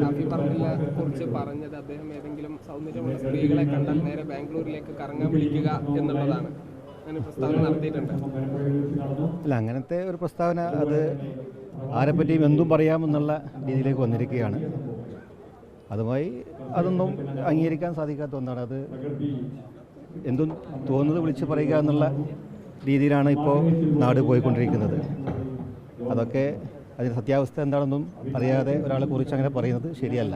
ഷാഫി പറമ്പിലിനെ കുറിച്ച് പറഞ്ഞത് അദ്ദേഹം ഏതെങ്കിലും സൗന്ദര്യമുള്ള സ്ത്രീകളെ കണ്ടാൽ നേരെ ബാംഗ്ലൂരിലേക്ക് കറങ്ങാൻ വിളിക്കുക എന്നുള്ളതാണ്. അല്ല അങ്ങനത്തെ ഒരു പ്രസ്താവന അത് ആരെപ്പറ്റിയും എന്തും പറയാമെന്നുള്ള രീതിയിലേക്ക് വന്നിരിക്കുകയാണ്. അതുമായി അതൊന്നും അംഗീകരിക്കാൻ സാധിക്കാത്ത ഒന്നാണ്. അത് എന്തും തോന്നുന്നത് വിളിച്ച് പറയുക എന്നുള്ള രീതിയിലാണ് ഇപ്പോൾ നാട് പോയിക്കൊണ്ടിരിക്കുന്നത്. അതൊക്കെ അതിന്റെ സത്യാവസ്ഥ എന്താണെന്നും അറിയാതെ ഒരാളെ കുറിച്ച് അങ്ങനെ പറയുന്നത് ശരിയല്ല.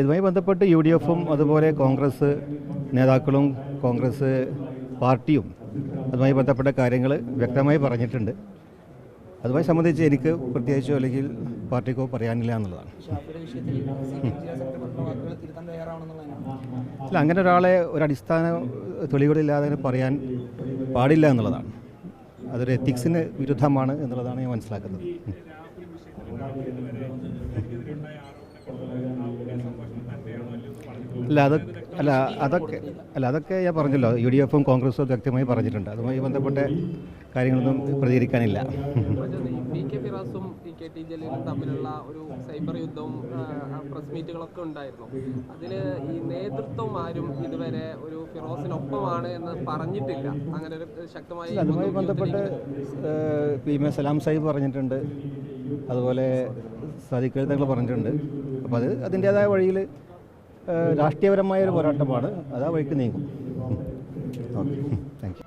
ഇതുമായി ബന്ധപ്പെട്ട് യു ഡി എഫും അതുപോലെ കോൺഗ്രസ് നേതാക്കളും കോൺഗ്രസ് പാർട്ടിയും അതുമായി ബന്ധപ്പെട്ട കാര്യങ്ങൾ വ്യക്തമായി പറഞ്ഞിട്ടുണ്ട്. അതുമായി സംബന്ധിച്ച് എനിക്ക് പ്രത്യേകിച്ചോ അല്ലെങ്കിൽ പാർട്ടിക്കോ പറയാനില്ല എന്നുള്ളതാണ്. അല്ല അങ്ങനെ ഒരാളെ ഒരു അടിസ്ഥാന തെളിവുകളില്ലാതെ പറയാൻ പാടില്ല എന്നുള്ളതാണ്. അതൊരു എത്തിക്സിന് വിരുദ്ധമാണ് എന്നുള്ളതാണ് ഞാൻ മനസ്സിലാക്കുന്നത്. അല്ല അത് അല്ല അതൊക്കെ അല്ല അതൊക്കെ ഞാൻ പറഞ്ഞല്ലോ. യു ഡി എഫും കോൺഗ്രസും വ്യക്തമായി പറഞ്ഞിട്ടുണ്ട്. അതുമായി ബന്ധപ്പെട്ട കാര്യങ്ങളൊന്നും പ്രതികരിക്കാനില്ല. കെ ടി ജലീലും തമ്മിലുള്ള ഒരു സൈബർ യുദ്ധവും പ്രസ് മീറ്റുകളൊക്കെ ഉണ്ടായിരുന്നു. അതിൽ ഈ നേതൃത്വം ആരും ഇതുവരെ ഒരു ഫിറോസിനൊപ്പമാണ് എന്ന് പറഞ്ഞിട്ടില്ല. അങ്ങനെ ഒരു ശക്തമായി അതുമായി ബന്ധപ്പെട്ട് P M A Salam Sahib പറഞ്ഞിട്ടുണ്ട്. അതുപോലെ സാദിഖ് തങ്ങൾ പറഞ്ഞിട്ടുണ്ട്. അപ്പോൾ അത് അതിന്റേതായ വഴിയിൽ രാഷ്ട്രീയപരമായ ഒരു പോരാട്ടമാണ്. അത് ആ വഴിക്ക് നീങ്ങും. ഓക്കെ.